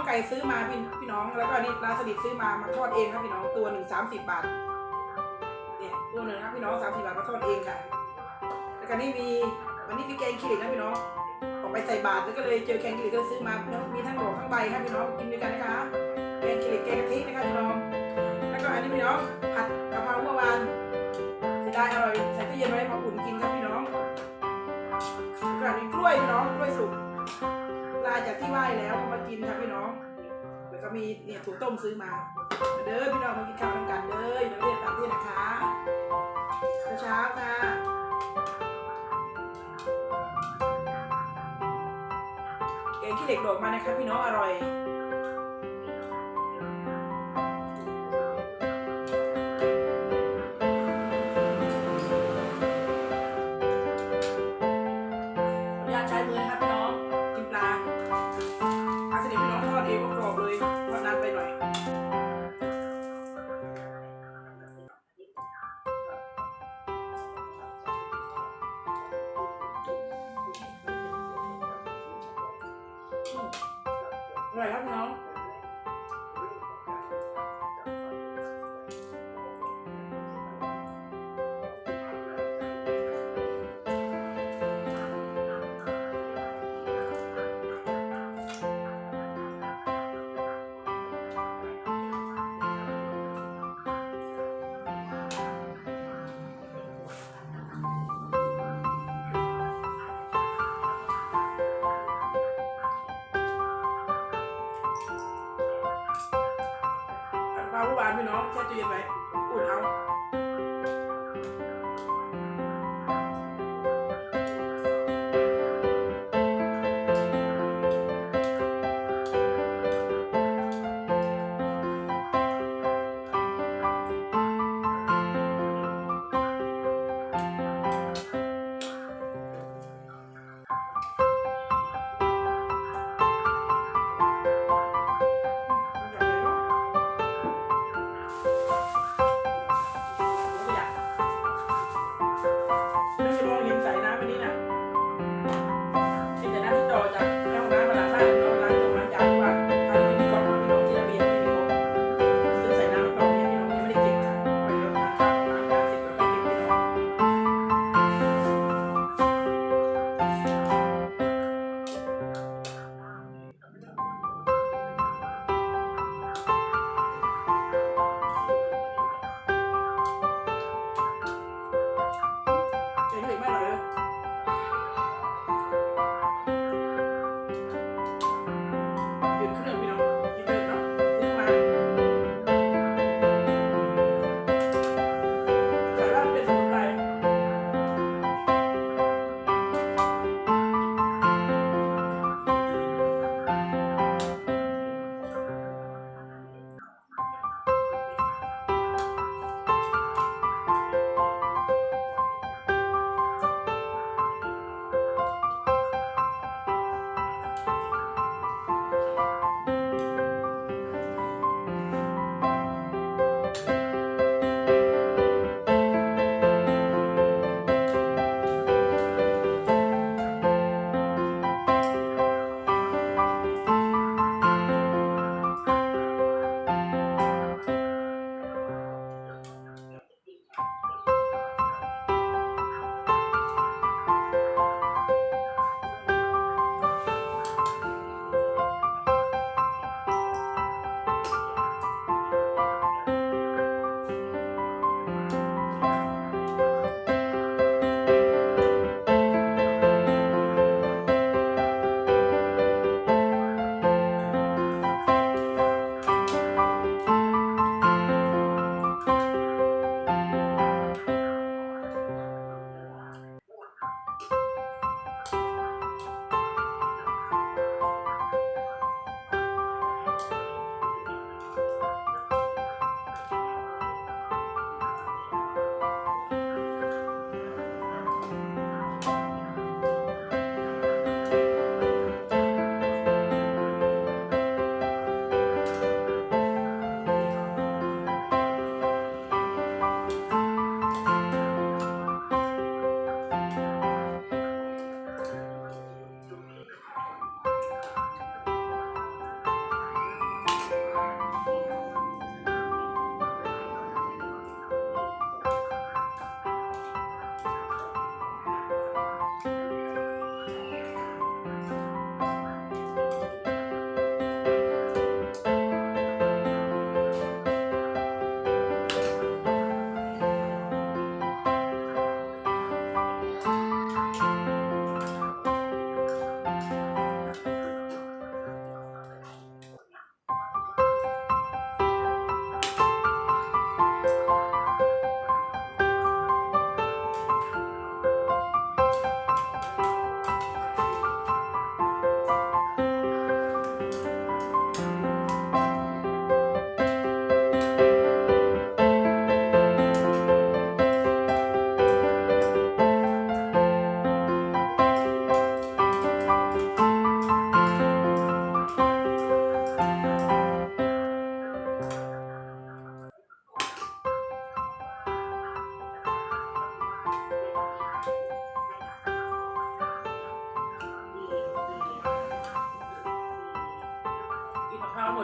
องไก่ซื้อมาพี่พี่น้อง แล้วก็อันนี่ปลาสลิดซื้อมามาทอดเองครับพี่น้องตัวหนึ่งสามสิบบาทเนี่ยตัวหนึ่งครับพี่น้องสามสิบบาทมาทอดเองค่ะแล้วก็นี่มีวันนี้มีแกงขี้เหล็กนะพี่น้องออกไปใส่บาตรแล้วก็เลยเจอแกงขี้เหล็กก็ซื้อมาพี่น้องมีทั้งดอกทั้งใบครับพี่น้องกินด้วยกันนะคะแกงขี้เหล็กแกงกะทินะคะพี่น้องแล้วก็อันนี้พี่น้องผัดกะเพราเมื่อวานเสียดายอร่อยใส่ตู้เย็นไว้มาอุ่นกินครับพี่น้องแล้วก็อันนี้กล้วยพี่น้องกล้วยสุก จากที่ไหว้แล้วเอามากินครับพี่น้อง แล้วก็มีเนี่ยถั่วต้มซื้อมาเด้อพี่น้องมากินข้าวกันเลยนักเรียนตามที่นะคะเช้าค่ะแกงขี้เหล็กโดดมานะคะพี่น้องอร่อย อร่อ พี่น้องแช่ตู้เย็นไว้อุ่นเอา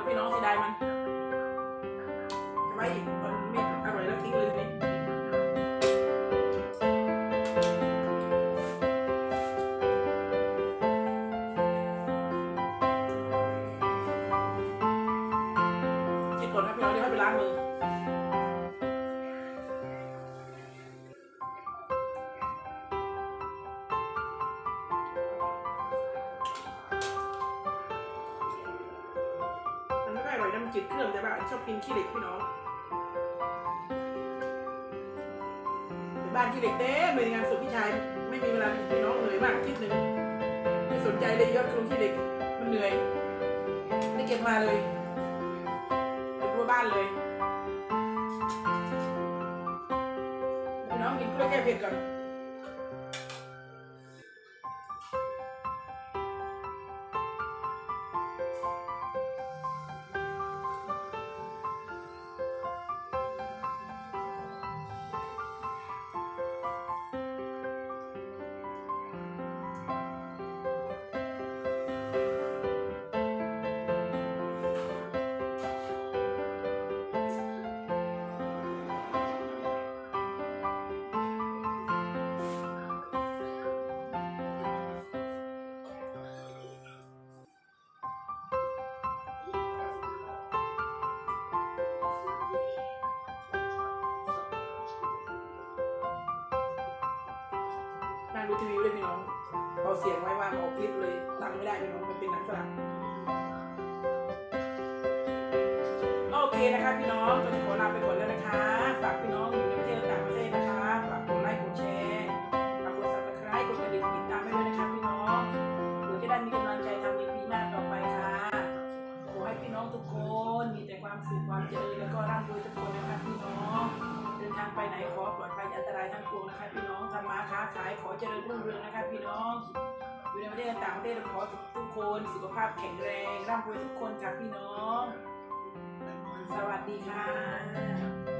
พี่น้องเสียดายมัน ไม่ค่อยอร่อยนะมันจืดเครื่องแต่ว่าชอบกินขี้เหล็กพี่น้องอยู่บ้านขี้เหล็กเต็มเลยงานศพพี่ชายไม่มีเวลาพี่น้องเหนื่อยมากอาทิศหนึ่งไม่สนใจเลยยอดโครงขี้เหล็กมันเหนื่อยไม่เก็บมาเลยเก็บทั่วบ้านเลยพี่น้องกินกล้วยแก้เผ็ดก่อน ทีวีเลยพี่น้องเอาเสียงไว้ว่าออกคลิปเลยตั้งไม่ได้พี่น้องมันเป็นหนังฝรั่งโอเคนะคะพี่น้องก็จะขอลาไปก่อนแล้วนะคะ ฝากพี่น้องอยู่ในประเทศต่างประเทศนะคะฝากกดไลค์กดแชร์ฝากกด subscribe กดกระดิ่งติดตามให้ด้วยนะคะพี่น้องเพื่อจะได้มีกำลังใจทำดีปีหน้าต่อไปค่ะขอให้พี่น้องทุกคนมีแต่ความสุขความเจริญแล้วก็ร่ำรวยทุกคนนะคะพี่น้อง ทางไปไหนขอปลอดภัยอันตรายทั้งปวงนะคะพี่น้องทำมาค้าขายขอเจริญรุ่งเรืองนะคะพี่น้อง อยู่ในประเทศต่างประเทศขอทุกคนสุขภาพแข็งแรงร่ำรวยทุกคนค่ะพี่น้อง สวัสดีค่ะ